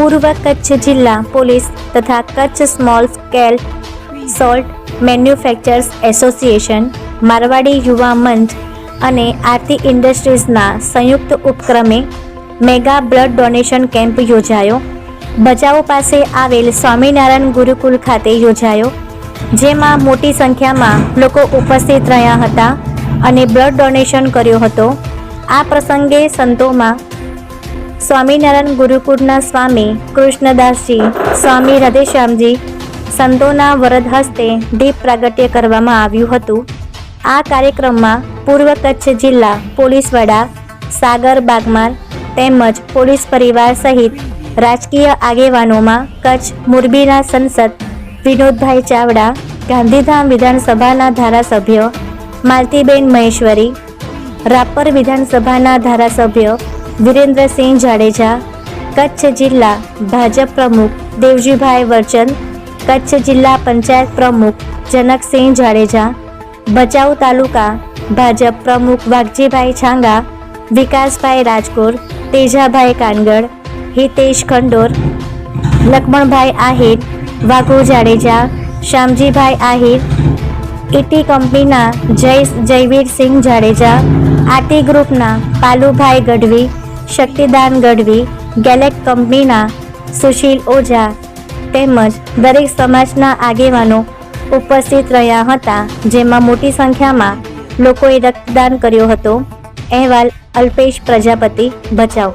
પૂર્વ કચ્છ જિલ્લા પોલીસ તથા Kutch small scale salt manufacturers association, Marwadi Yuva Manch અને આરતી ઇન્ડસ્ટ્રીઝના સંયુક્ત ઉપક્રમે મેગા બ્લડ ડોનેશન કેમ્પ યોજાયો. ભચાઉ પાસે આવેલ સ્વામિનારાયણ ગુરુકુલ ખાતે યોજાયો, જેમાં મોટી સંખ્યામાં લોકો ઉપસ્થિત રહ્યા હતા અને બ્લડ ડોનેશન કર્યો હતો. આ પ્રસંગે સંતોમાં સ્વામિનારાયણ ગુરુકુળના સ્વામી કૃષ્ણદાસજી, સ્વામી રાધેશ્યામજી સંતોના વરદ હસ્તે દીપ પ્રાગટ્ય કરવામાં આવ્યું હતું. આ કાર્યક્રમમાં પૂર્વ કચ્છ જિલ્લા પોલીસ વડા સાગર બાગમાર તેમજ પોલીસ પરિવાર સહિત રાજકીય આગેવાનોમાં કચ્છ મોરબીના સંસદ વિનોદભાઈ ચાવડા, ગાંધીધામ વિધાનસભાના ધારાસભ્ય માલતીબેન મહેશ્વરી, રાપર વિધાનસભાના ધારાસભ્ય વિરેન્દ્રસિંહ જાડેજા, કચ્છ જિલ્લા ભાજપ પ્રમુખ દેવજીભાઈ વર્ચન કચ્છ જિલ્લા પંચાયત પ્રમુખ જનકસિંહ જાડેજા, ભચાઉ તાલુકા ભાજપ પ્રમુખ વાઘજીભાઈ છાંગા, વિકાસભાઈ રાજકોર, તેજાભાઈ કાનગડ, હિતેશ ખંડોર, લક્ષ્મણભાઈ આહિર, વાઘુ જાડેજા, શ્યામજીભાઈ આહિર ઇટી કંપનીના જય જયવીરસિંહ જાડેજા આટી ગ્રુપના પાલુભાઈ ગઢવી શક્તિદાન ગઢવી ગેલેક કંપનીના સુશીલ ઓઝા તેમજ દરેક સમાજના આગેવાનો ઉપસ્થિત રહ્યા હતા, જેમાં મોટી સંખ્યામાં લોકોએ રક્તદાન કર્યો હતો. અહેવાલ અલ્પેશ પ્રજાપતિ બચાવ